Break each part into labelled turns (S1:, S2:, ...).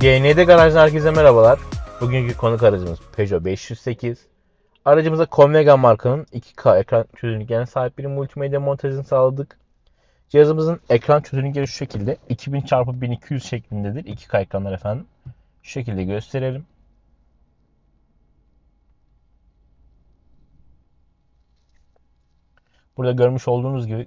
S1: PND Garaj'dan herkese merhabalar. Bugünkü konuk aracımız Peugeot 508. Aracımıza Convega markanın 2K ekran çözünürlüklerine sahip bir multimedya montajını sağladık. Cihazımızın ekran çözünürlükleri şu şekilde 2000 x 1200 şeklindedir. 2K ekranlar efendim. Şu şekilde gösterelim. Burada görmüş olduğunuz gibi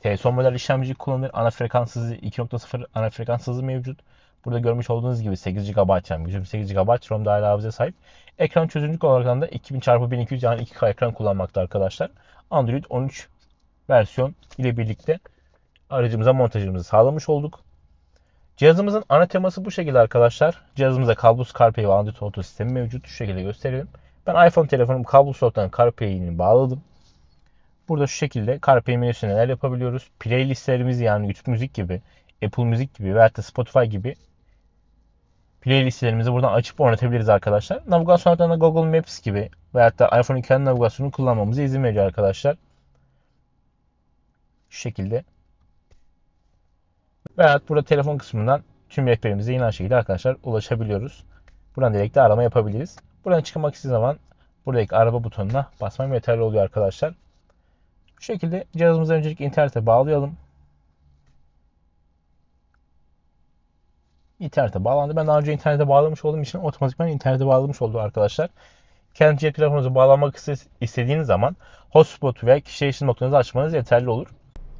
S1: T-Son model işlemci kullanılır. Ana frekans hızı 2.0 ana frekans hızı mevcut. Burada görmüş olduğunuz gibi 8 GB RAM, 128 GB ROM dahil hafızaya sahip. Ekran çözünürlük olarak da 2000 x 1200 yani 2K ekran kullanmakta arkadaşlar. Android 13 versiyon ile birlikte aracımıza montajımızı sağlamış olduk. Cihazımızın ana teması bu şekilde arkadaşlar. Cihazımızda kablosuz CarPlay ve Android Auto sistemi mevcut. Şu şekilde gösterelim. Ben iPhone telefonum kablosuz olarak CarPlay'ini bağladım. Burada şu şekilde CarPlay menüsünde neler yapabiliyoruz? Playlistlerimizi yani YouTube Müzik gibi, Apple Müzik gibi veya Spotify gibi playlistlerimizi buradan açıp oynatabiliriz arkadaşlar. Navigasyon hattında Google Maps gibi veya da iPhone'un kendi navigasyonunu kullanmamıza izin veriyor arkadaşlar. Şu şekilde. Veya burada telefon kısmından tüm rehberimize yine aynı şekilde arkadaşlar ulaşabiliyoruz. Buradan direkt de arama yapabiliriz. Buradan çıkmak istediği zaman buradaki araba butonuna basmam yeterli oluyor arkadaşlar. Bu şekilde cihazımızı öncelikle internete bağlayalım. İnternete bağlandı. Ben daha önce internete bağlamış olduğum için otomatikman internete bağlamış oldu arkadaşlar. Kendi cep telefonunuzu bağlamak istediğiniz zaman hotspot veya kişi erişim noktanızı açmanız yeterli olur.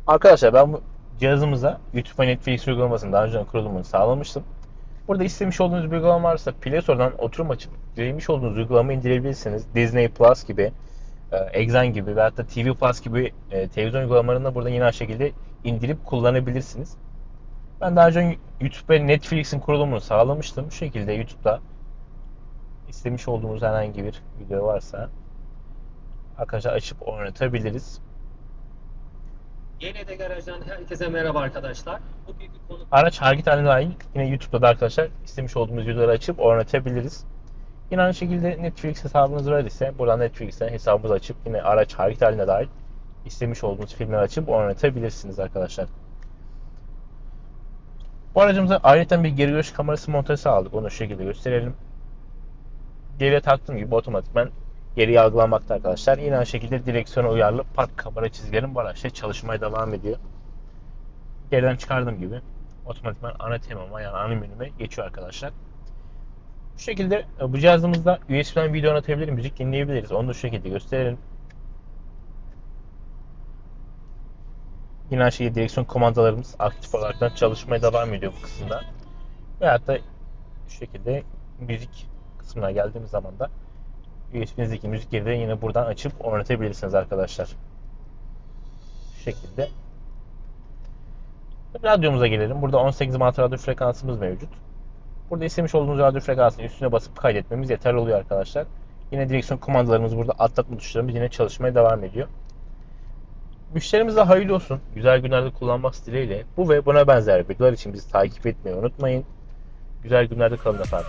S1: Arkadaşlar ben bu cihazımıza YouTube ve Netflix uygulamasının daha önce kurulumunu sağlamıştım. Burada istemiş olduğunuz bir uygulama varsa Play Store'dan oturum açıp dilemiş olduğunuz uygulamayı indirebilirsiniz. Disney Plus gibi, e, Exxon gibi veya da TV Plus gibi e, televizyon uygulamalarını da burada yine aynı şekilde indirip kullanabilirsiniz. Ben daha önce YouTube ve Netflix'in kurulumunu sağlamıştım. Bu şekilde YouTube'da istemiş olduğumuz herhangi bir video varsa arkadaşlar açıp oynatabiliriz.
S2: Yine de garajdan herkese merhaba arkadaşlar. Bugünkü konu
S1: Araç haline dahil yine YouTube'da da arkadaşlar istemiş olduğumuz videoları açıp oynatabiliriz. Yine aynı şekilde Netflix hesabınız var ise buradan Netflix'ten hesabınızı açıp yine araç hareket haline dahil istemiş olduğunuz filmleri açıp oynatabilirsiniz arkadaşlar. Bu aracımıza ayrıca bir geri görüş kamerası montajı sağladık. Onu şu şekilde gösterelim. Geriye taktığım gibi otomatikman geri algılanmakta arkadaşlar. Yine aynı şekilde direksiyona uyarlı park kamera çizgilerim bu araçta çalışmaya devam ediyor. Geriden çıkardığım gibi otomatikman ana temama yani ana menüme geçiyor arkadaşlar. Bu şekilde e, bu cihazımızda USB'den video oynatabilir, müzik dinleyebiliriz. Onu da şu şekilde gösterelim. Yine aynı şekilde direksiyon kumandalarımız aktif olarak çalışmaya devam ediyor bu kısımda. Veyahut da şu şekilde müzik kısmına geldiğimiz zaman da USB'nizdeki müzik yeri de yine buradan açıp oynatabilirsiniz arkadaşlar. Şu şekilde. Radyomuza gelelim. Burada 18 manat radyo frekansımız mevcut. Burada istemiş olduğunuz radyo frekansının üstüne basıp kaydetmemiz yeterli oluyor arkadaşlar. Yine direksiyon kumandalarımız burada atlatma tuşlarımız yine çalışmaya devam ediyor. Müşterimize hayırlı olsun. Güzel günlerde kullanmak dileğiyle bu ve buna benzer videolar için bizi takip etmeyi unutmayın. Güzel günlerde kalın efendim.